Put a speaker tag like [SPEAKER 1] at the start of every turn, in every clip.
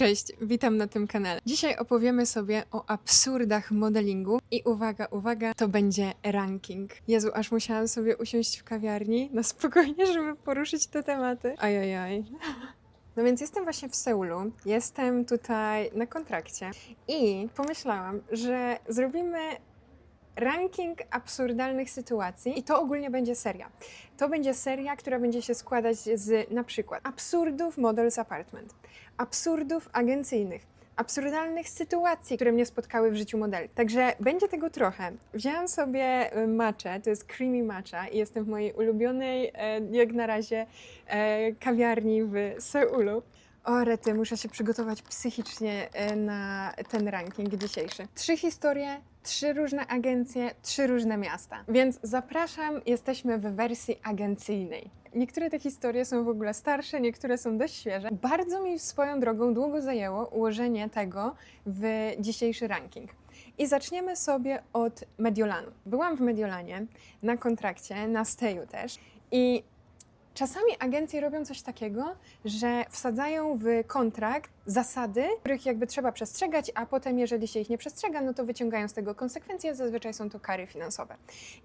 [SPEAKER 1] Cześć, witam na tym kanale. Dzisiaj opowiemy sobie o absurdach modelingu i uwaga, uwaga, to będzie ranking. Jezu, aż musiałam sobie usiąść w kawiarni na spokojnie, żeby poruszyć te tematy. Ajajaj. No więc jestem właśnie w Seulu, jestem tutaj na kontrakcie i pomyślałam, że zrobimy ranking absurdalnych sytuacji i to ogólnie będzie seria. To będzie seria, która będzie się składać z na przykład absurdów Models Apartment, absurdów agencyjnych, absurdalnych sytuacji, które mnie spotkały w życiu modeli. Także będzie tego trochę. Wzięłam sobie y, matcha, to jest creamy matcha i jestem w mojej ulubionej, e, jak na razie, e, kawiarni w Seulu. O rety, muszę się przygotować psychicznie e, na ten ranking dzisiejszy. Trzy historie, trzy różne agencje, trzy różne miasta. Więc zapraszam, jesteśmy w wersji agencyjnej. Niektóre te historie są w ogóle starsze, niektóre są dość świeże. Bardzo mi swoją drogą długo zajęło ułożenie tego w dzisiejszy ranking. I zaczniemy sobie od Mediolanu. Byłam w Mediolanie na kontrakcie, na stayu też i Czasami agencje robią coś takiego, że wsadzają w kontrakt zasady, których jakby trzeba przestrzegać, a potem, jeżeli się ich nie przestrzega, no to wyciągają z tego konsekwencje. Zazwyczaj są to kary finansowe.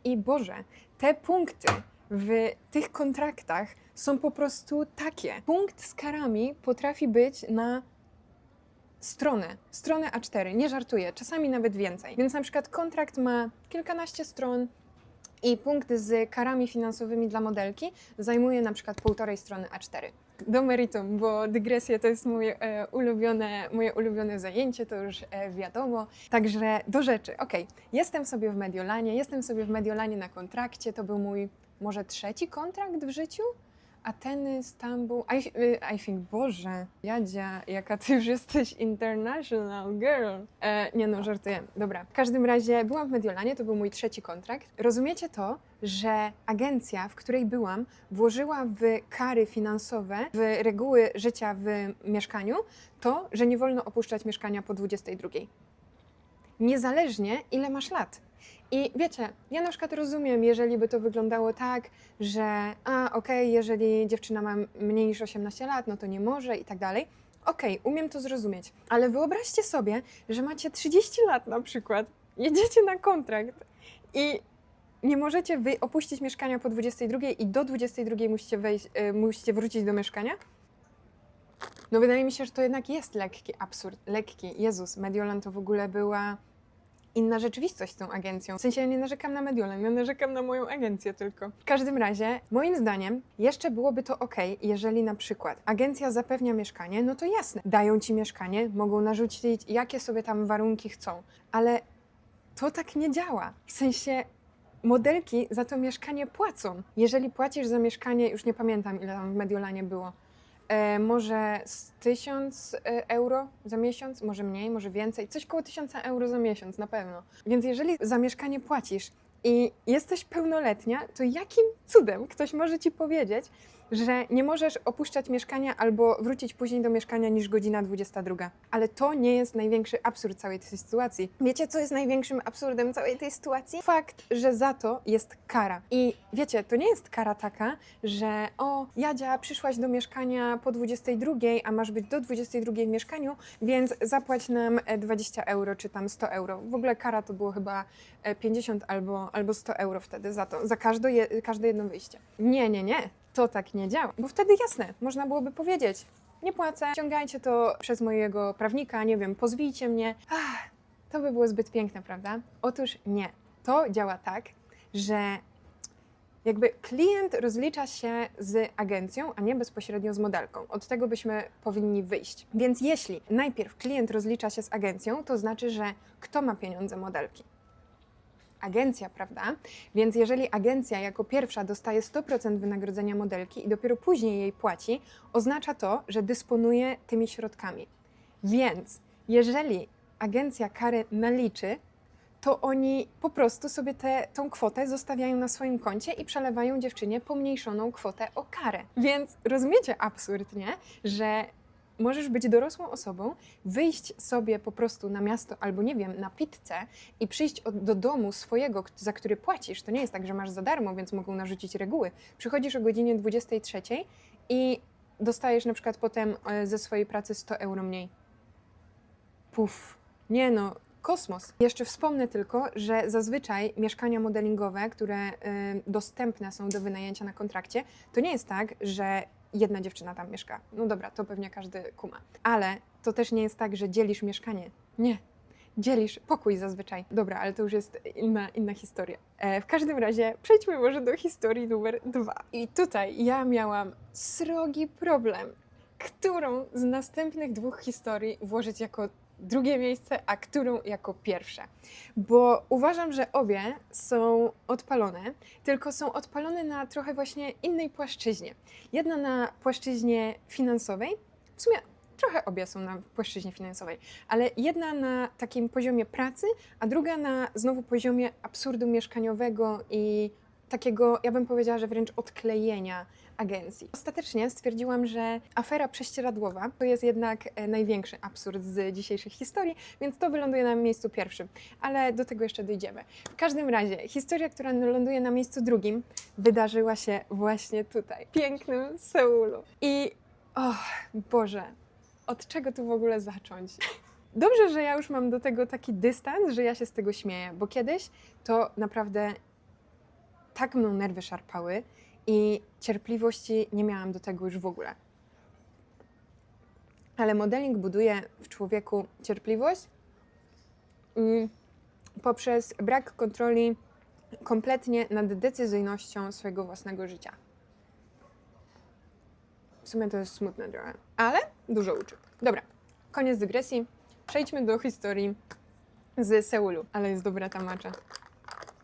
[SPEAKER 1] I Boże, te punkty w tych kontraktach są po prostu takie. Punkt z karami potrafi być na stronę, stronę A4, nie żartuję, czasami nawet więcej. Więc na przykład kontrakt ma kilkanaście stron, i punkt z karami finansowymi dla modelki zajmuje na przykład półtorej strony A4. Do meritum, bo dygresja to jest moje e, ulubione, moje ulubione zajęcie, to już e, wiadomo. Także do rzeczy. Okej, jestem sobie w Mediolanie, jestem sobie w Mediolanie na kontrakcie, to był mój może trzeci kontrakt w życiu? Ateny, Stambuł, I, y, I think, Boże, Jadzia, jaka ty już jesteś international girl. E, nie no, żartuję. Dobra, w każdym razie byłam w Mediolanie, to był mój trzeci kontrakt. Rozumiecie to, że agencja, w której byłam, włożyła w kary finansowe, w reguły życia w mieszkaniu, to, że nie wolno opuszczać mieszkania po 22. Niezależnie ile masz lat. I wiecie, ja na przykład rozumiem, jeżeli by to wyglądało tak, że a okej, jeżeli dziewczyna ma mniej niż 18 lat, no to nie może i tak dalej. Okej, umiem to zrozumieć, ale wyobraźcie sobie, że macie 30 lat na przykład, jedziecie na kontrakt i nie możecie wy opuścić mieszkania po 22 i do 22 musicie, wejść, y, musicie wrócić do mieszkania? No wydaje mi się, że to jednak jest lekki absurd. Lekki. Jezus, Mediolan to w ogóle była inna rzeczywistość z tą agencją. W sensie ja nie narzekam na Mediolan, ja narzekam na moją agencję tylko. W każdym razie, moim zdaniem, jeszcze byłoby to ok, jeżeli na przykład agencja zapewnia mieszkanie, no to jasne, dają ci mieszkanie, mogą narzucić jakie sobie tam warunki chcą, ale to tak nie działa. W sensie modelki za to mieszkanie płacą. Jeżeli płacisz za mieszkanie, już nie pamiętam ile tam w Mediolanie było, E, może z 1000 e, euro za miesiąc, może mniej, może więcej, coś koło 1000 euro za miesiąc na pewno. Więc jeżeli za mieszkanie płacisz i jesteś pełnoletnia, to jakim cudem ktoś może ci powiedzieć, że nie możesz opuszczać mieszkania albo wrócić później do mieszkania niż godzina 22. Ale to nie jest największy absurd całej tej sytuacji. Wiecie, co jest największym absurdem całej tej sytuacji? Fakt, że za to jest kara. I wiecie, to nie jest kara taka, że o, Jadzia, przyszłaś do mieszkania po 22, a masz być do 22 w mieszkaniu, więc zapłać nam e, 20 euro czy tam 100 euro. W ogóle kara to było chyba e, 50 albo, albo 100 euro wtedy za to, za każde, je, każde jedno wyjście. Nie, nie, nie. To tak nie działa. Bo wtedy jasne, można byłoby powiedzieć, nie płacę, ściągajcie to przez mojego prawnika, nie wiem, pozwijcie mnie. Ach, to by było zbyt piękne, prawda? Otóż nie. To działa tak, że jakby klient rozlicza się z agencją, a nie bezpośrednio z modelką. Od tego byśmy powinni wyjść. Więc jeśli najpierw klient rozlicza się z agencją, to znaczy, że kto ma pieniądze modelki? Agencja, prawda? Więc jeżeli agencja jako pierwsza dostaje 100% wynagrodzenia modelki i dopiero później jej płaci, oznacza to, że dysponuje tymi środkami. Więc jeżeli agencja kary naliczy, to oni po prostu sobie tę tą kwotę zostawiają na swoim koncie i przelewają dziewczynie pomniejszoną kwotę o karę. Więc rozumiecie absurd, nie? Że możesz być dorosłą osobą, wyjść sobie po prostu na miasto albo nie wiem, na pizzę i przyjść od, do domu swojego, za który płacisz. To nie jest tak, że masz za darmo, więc mogą narzucić reguły. Przychodzisz o godzinie 23 i dostajesz na przykład potem e, ze swojej pracy 100 euro mniej. puf, nie no, kosmos. Jeszcze wspomnę tylko, że zazwyczaj mieszkania modelingowe, które y, dostępne są do wynajęcia na kontrakcie, to nie jest tak, że jedna dziewczyna tam mieszka. No dobra, to pewnie każdy kuma. Ale to też nie jest tak, że dzielisz mieszkanie. Nie. Dzielisz pokój zazwyczaj. Dobra, ale to już jest inna, inna historia. E, w każdym razie przejdźmy może do historii numer dwa. I tutaj ja miałam srogi problem, którą z następnych dwóch historii włożyć jako drugie miejsce, a którą jako pierwsze. Bo uważam, że obie są odpalone, tylko są odpalone na trochę właśnie innej płaszczyźnie. Jedna na płaszczyźnie finansowej, w sumie trochę obie są na płaszczyźnie finansowej, ale jedna na takim poziomie pracy, a druga na znowu poziomie absurdu mieszkaniowego i takiego, ja bym powiedziała, że wręcz odklejenia agencji. Ostatecznie stwierdziłam, że afera prześcieradłowa to jest jednak e, największy absurd z dzisiejszych historii, więc to wyląduje na miejscu pierwszym, ale do tego jeszcze dojdziemy. W każdym razie, historia, która ląduje na miejscu drugim, wydarzyła się właśnie tutaj, w pięknym Seulu. I, och, Boże, od czego tu w ogóle zacząć? Dobrze, że ja już mam do tego taki dystans, że ja się z tego śmieję, bo kiedyś to naprawdę tak mną nerwy szarpały i cierpliwości nie miałam do tego już w ogóle. Ale modeling buduje w człowieku cierpliwość poprzez brak kontroli kompletnie nad decyzyjnością swojego własnego życia. W sumie to jest smutne trochę, ale dużo uczy. Dobra, koniec dygresji. Przejdźmy do historii z Seulu. Ale jest dobra ta macza.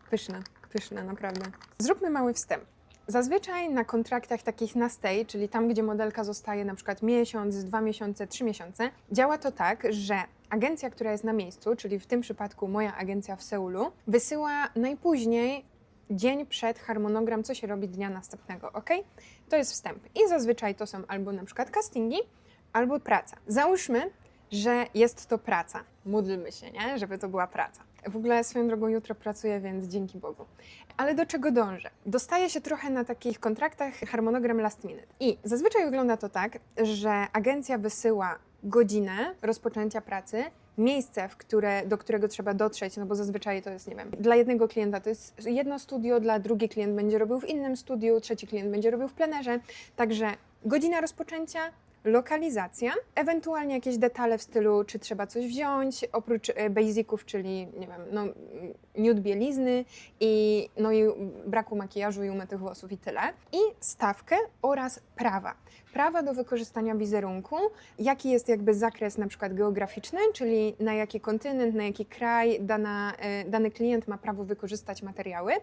[SPEAKER 1] Pyszna, pyszna, naprawdę. Zróbmy mały wstęp. Zazwyczaj na kontraktach takich na stay, czyli tam, gdzie modelka zostaje na przykład miesiąc, dwa miesiące, trzy miesiące, działa to tak, że agencja, która jest na miejscu, czyli w tym przypadku moja agencja w Seulu, wysyła najpóźniej dzień przed harmonogram, co się robi dnia następnego, ok? To jest wstęp. I zazwyczaj to są albo na przykład castingi, albo praca. Załóżmy, że jest to praca. Módlmy się, nie? Żeby to była praca. W ogóle swoją drogą jutro pracuję, więc dzięki Bogu. Ale do czego dążę? Dostaje się trochę na takich kontraktach harmonogram last minute. I zazwyczaj wygląda to tak, że agencja wysyła godzinę rozpoczęcia pracy, miejsce, które, do którego trzeba dotrzeć, no bo zazwyczaj to jest, nie wiem, dla jednego klienta to jest jedno studio, dla drugi klient będzie robił w innym studiu, trzeci klient będzie robił w plenerze. Także godzina rozpoczęcia, lokalizacja, ewentualnie jakieś detale w stylu, czy trzeba coś wziąć, oprócz e, basiców, czyli nie wiem, no, nude bielizny i, no i braku makijażu i umytych włosów i tyle. I stawkę oraz prawa. Prawa do wykorzystania wizerunku, jaki jest jakby zakres na przykład geograficzny, czyli na jaki kontynent, na jaki kraj dana, e, dany klient ma prawo wykorzystać materiały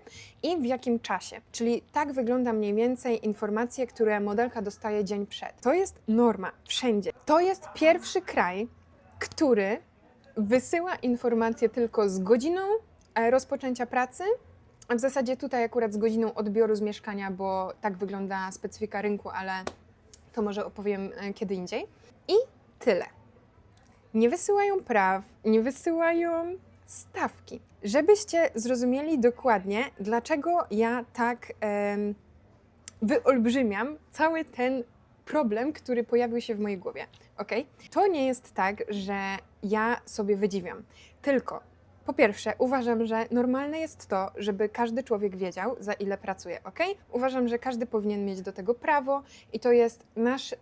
[SPEAKER 1] i w jakim czasie. Czyli tak wygląda mniej więcej informacje, które modelka dostaje dzień przed. To jest norma wszędzie. To jest pierwszy kraj, który wysyła informacje tylko z godziną e, rozpoczęcia pracy. W zasadzie tutaj akurat z godziną odbioru z mieszkania, bo tak wygląda specyfika rynku, ale to może opowiem e, kiedy indziej. I tyle. Nie wysyłają praw, nie wysyłają stawki. Żebyście zrozumieli dokładnie, dlaczego ja tak wyolbrzymiam cały ten problem, który pojawił się w mojej głowie. Ok? To nie jest tak, że ja sobie wydziwiam. Tylko po pierwsze, uważam, że normalne jest to, żeby każdy człowiek wiedział, za ile pracuje, ok? Uważam, że każdy powinien mieć do tego prawo i to jest nasz,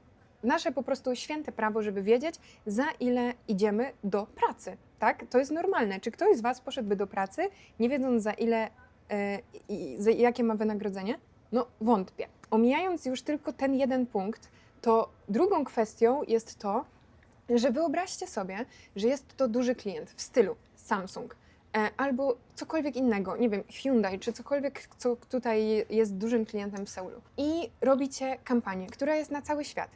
[SPEAKER 1] nasze po prostu święte prawo, żeby wiedzieć, za ile idziemy do pracy, tak? To jest normalne. Czy ktoś z Was poszedłby do pracy, nie wiedząc za ile e, i za jakie ma wynagrodzenie? No, wątpię. Omijając już tylko ten jeden punkt, to drugą kwestią jest to, że wyobraźcie sobie, że jest to duży klient w stylu Samsung e, albo cokolwiek innego, nie wiem, Hyundai czy cokolwiek, co tutaj jest dużym klientem w Seulu. I robicie kampanię, która jest na cały świat.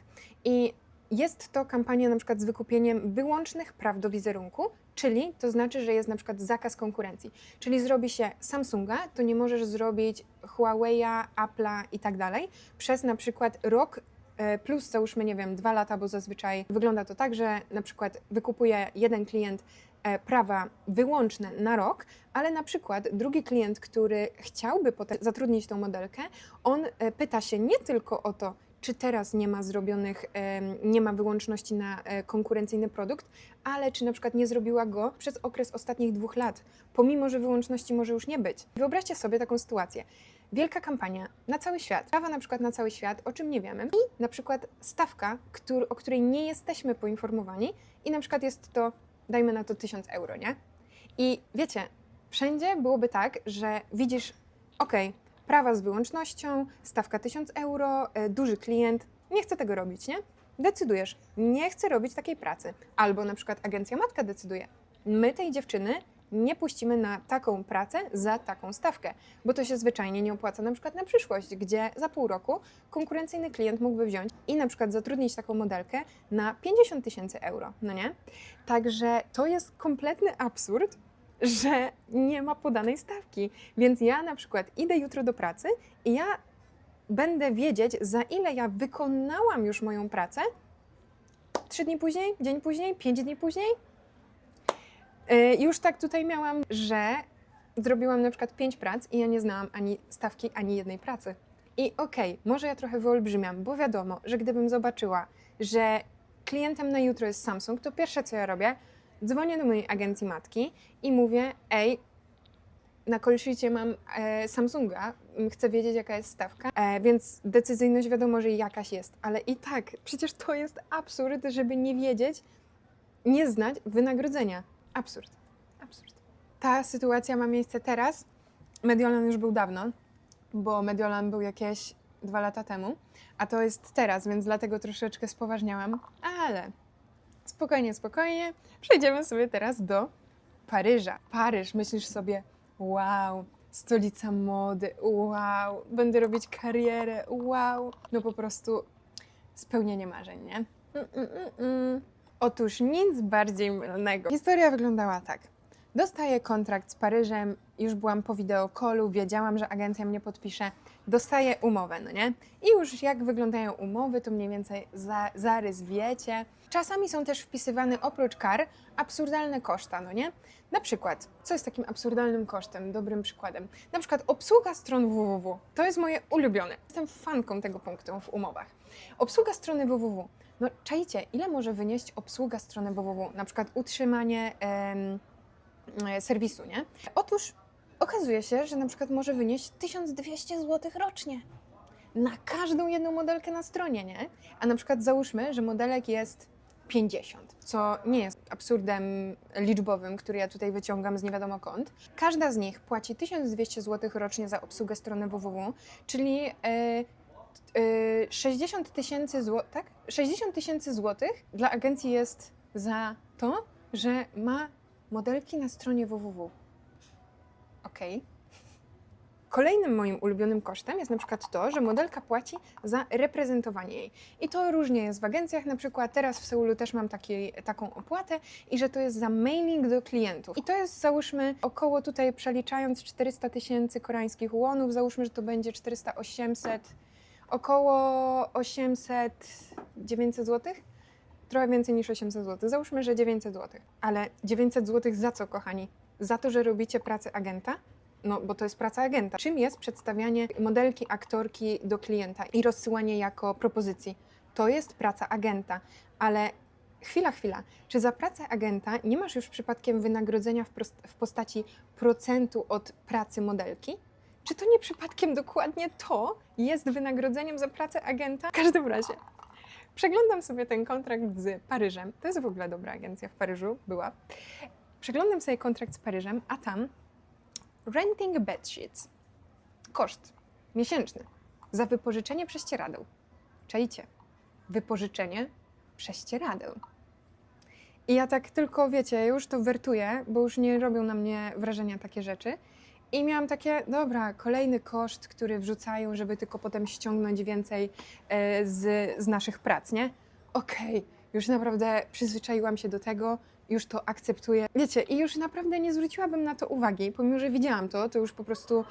[SPEAKER 1] I jest to kampania na przykład z wykupieniem wyłącznych praw do wizerunku, czyli to znaczy, że jest na przykład zakaz konkurencji. Czyli zrobi się Samsunga, to nie możesz zrobić Huawei'a, Apple'a i tak dalej przez na przykład rok e, plus załóżmy, nie wiem, dwa lata, bo zazwyczaj wygląda to tak, że na przykład wykupuje jeden klient prawa wyłączne na rok, ale na przykład drugi klient, który chciałby potem zatrudnić tą modelkę, on e, pyta się nie tylko o to, czy teraz nie ma zrobionych, nie ma wyłączności na e, konkurencyjny produkt, ale czy na przykład nie zrobiła go przez okres ostatnich dwóch lat, pomimo że wyłączności może już nie być. Wyobraźcie sobie taką sytuację. Wielka kampania na cały świat, prawa na przykład na cały świat, o czym nie wiemy, i na przykład stawka, któr, o której nie jesteśmy poinformowani, i na przykład jest to, dajmy na to 1000 euro, nie? I wiecie, wszędzie byłoby tak, że widzisz, ok, prawa z wyłącznością, stawka 1000 euro, e, duży klient, nie chcę tego robić, nie? Decydujesz, nie chcę robić takiej pracy. Albo na przykład agencja matka decyduje, my tej dziewczyny nie puścimy na taką pracę za taką stawkę, bo to się zwyczajnie nie opłaca na przykład na przyszłość, gdzie za pół roku konkurencyjny klient mógłby wziąć i na przykład zatrudnić taką modelkę na 50 tysięcy euro, no nie? Także to jest kompletny absurd, że nie ma podanej stawki. Więc ja na przykład idę jutro do pracy i ja będę wiedzieć, za ile ja wykonałam już moją pracę. Trzy dni później, dzień później, pięć dni później. Yy, Już tak tutaj miałam, że zrobiłam na przykład pięć prac i ja nie znałam ani stawki, ani jednej pracy. I okej, może ja trochę wyolbrzymiam, bo wiadomo, że gdybym zobaczyła, że klientem na jutro jest Samsung, to pierwsze co ja robię, dzwonię do mojej agencji matki i mówię, ej, na kolshicie mam e, Samsunga, chcę wiedzieć jaka jest stawka, e, więc decyzyjność wiadomo, że jakaś jest, ale i tak, przecież to jest absurd, żeby nie wiedzieć, nie znać wynagrodzenia. Absurd, absurd. Ta sytuacja ma miejsce teraz, Mediolan już był dawno, bo Mediolan był jakieś dwa lata temu, a to jest teraz, więc dlatego troszeczkę spoważniałam, ale spokojnie, spokojnie, przejdziemy sobie teraz do Paryża. Paryż, myślisz sobie, wow, stolica mody, wow, będę robić karierę, wow. No po prostu spełnienie marzeń, nie? Mm, mm, mm, mm. Otóż nic bardziej mylnego. Historia wyglądała tak. Dostaję kontrakt z Paryżem, już byłam po wideokolu, wiedziałam, że agencja mnie podpisze. Dostaję umowę, no nie? I już jak wyglądają umowy, to mniej więcej za, zarys wiecie. Czasami są też wpisywane oprócz kar absurdalne koszta, no nie? Na przykład, co jest takim absurdalnym kosztem, dobrym przykładem? Na przykład obsługa stron www. To jest moje ulubione. Jestem fanką tego punktu w umowach. Obsługa strony www. No czajcie, ile może wynieść obsługa strony www? Na przykład utrzymanie em, e, serwisu, nie? Otóż okazuje się, że na przykład może wynieść 1200 zł rocznie. Na każdą jedną modelkę na stronie, nie? A na przykład załóżmy, że modelek jest 50, co nie jest absurdem liczbowym, który ja tutaj wyciągam z nie wiadomo kąt. Każda z nich płaci 1200 zł rocznie za obsługę strony www, czyli e, e, 60 tysięcy złotych, tak? 60 tysięcy złotych dla agencji jest za to, że ma modelki na stronie www. Okej. Kolejnym moim ulubionym kosztem jest na przykład to, że modelka płaci za reprezentowanie jej. I to różnie jest w agencjach, na przykład teraz w Seulu też mam taki, taką opłatę i że to jest za mailing do klientów. I to jest załóżmy około tutaj przeliczając 400 tysięcy koreańskich łonów, załóżmy, że to będzie 400-800, około 800-900 zł. Trochę więcej niż 800 zł. Załóżmy, że 900 zł. Ale 900 zł za co, kochani? Za to, że robicie pracę agenta? No, bo to jest praca agenta. Czym jest przedstawianie modelki, aktorki do klienta i rozsyłanie jako propozycji? To jest praca agenta, ale chwila, chwila. Czy za pracę agenta nie masz już przypadkiem wynagrodzenia w, w postaci procentu od pracy modelki? Czy to nie przypadkiem dokładnie to jest wynagrodzeniem za pracę agenta? W każdym razie, przeglądam sobie ten kontrakt z Paryżem. To jest w ogóle dobra agencja w Paryżu, była. Przeglądam sobie kontrakt z Paryżem, a tam renting bed sheets. Koszt miesięczny za wypożyczenie prześcieradeł. Czajcie, wypożyczenie prześcieradeł. I ja tak tylko, wiecie, już to wertuję, bo już nie robią na mnie wrażenia takie rzeczy. I miałam takie, dobra, kolejny koszt, który wrzucają, żeby tylko potem ściągnąć więcej e, z, z naszych prac, nie? Okej, już naprawdę przyzwyczaiłam się do tego, już to akceptuję. Wiecie, i już naprawdę nie zwróciłabym na to uwagi, pomimo że widziałam to, to już po prostu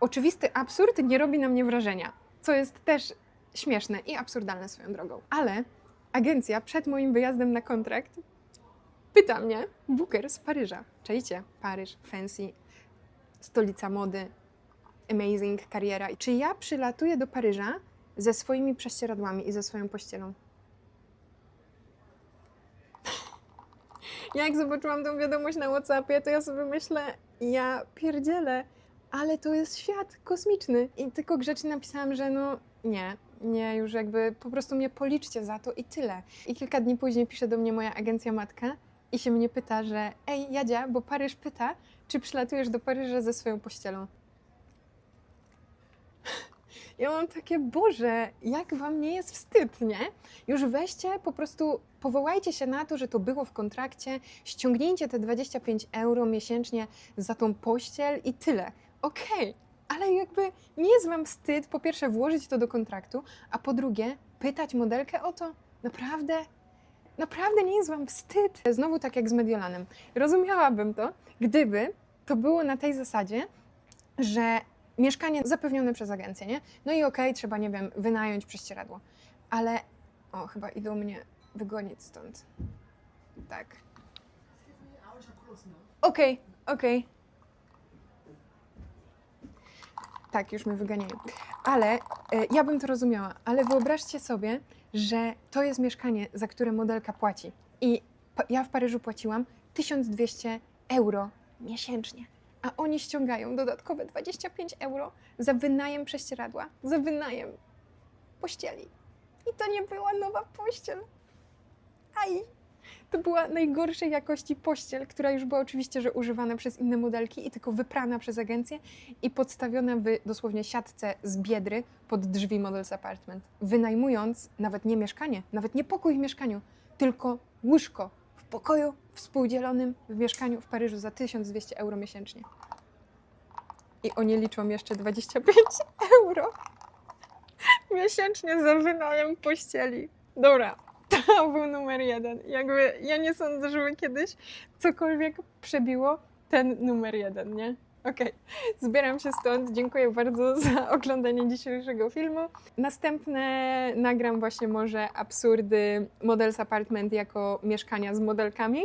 [SPEAKER 1] oczywisty absurd nie robi na mnie wrażenia, co jest też śmieszne i absurdalne swoją drogą. Ale agencja przed moim wyjazdem na kontrakt pyta mnie, booker z Paryża. Czajcie, Paryż, fancy, stolica mody, amazing kariera. Czy ja przylatuję do Paryża ze swoimi prześcieradłami i ze swoją pościelą. Jak zobaczyłam tą wiadomość na WhatsAppie, to ja sobie myślę, ja pierdzielę, ale to jest świat kosmiczny. I tylko grzecznie napisałam, że no nie, nie, już jakby po prostu mnie policzcie za to i tyle. I kilka dni później pisze do mnie moja agencja matka i się mnie pyta, że ej Jadzia, bo Paryż pyta, czy przylatujesz do Paryża ze swoją pościelą. Ja mam takie, Boże, jak wam nie jest wstyd, nie? Już weźcie, po prostu powołajcie się na to, że to było w kontrakcie, ściągnijcie te 25 euro miesięcznie za tą pościel i tyle. Okej, ale jakby nie jest wam wstyd, po pierwsze, włożyć to do kontraktu, a po drugie, pytać modelkę o to? Naprawdę? Naprawdę nie jest wam wstyd? Znowu tak jak z Mediolanem. Rozumiałabym to, gdyby to było na tej zasadzie, że mieszkanie zapewnione przez agencję, nie? No i okej, trzeba, nie wiem, wynająć prześcieradło. Ale, o, chyba idą mnie wygonić stąd. Tak. Okej, okej. Tak, już mnie wyganiają. Ale e, ja bym to rozumiała, ale wyobraźcie sobie, że to jest mieszkanie, za które modelka płaci. I ja w Paryżu płaciłam 1200 euro miesięcznie, a oni ściągają dodatkowe 25 euro za wynajem prześcieradła, za wynajem pościeli. I to nie była nowa pościel. Aj! To była najgorszej jakości pościel, która już była oczywiście, że używana przez inne modelki i tylko wyprana przez agencję i podstawiona w dosłownie siatce z biedry pod drzwi Models Apartment. Wynajmując nawet nie mieszkanie, nawet nie pokój w mieszkaniu, tylko łóżko w pokoju współdzielonym w mieszkaniu w Paryżu za 1200 euro miesięcznie. I oni liczą jeszcze 25 euro miesięcznie za wynajem pościeli. Dobra, to był numer jeden. Jakby ja nie sądzę, żeby kiedyś cokolwiek przebiło ten numer jeden, nie? Okej, zbieram się stąd. Dziękuję bardzo za oglądanie dzisiejszego filmu. Następne nagram właśnie może absurdy Models Apartment jako mieszkania z modelkami.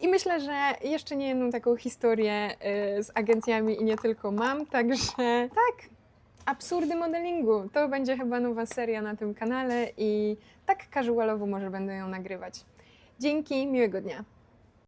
[SPEAKER 1] I myślę, że jeszcze nie jedną taką historię y, z agencjami i nie tylko mam, także tak, absurdy modelingu. To będzie chyba nowa seria na tym kanale i tak casualowo może będę ją nagrywać. Dzięki, miłego dnia.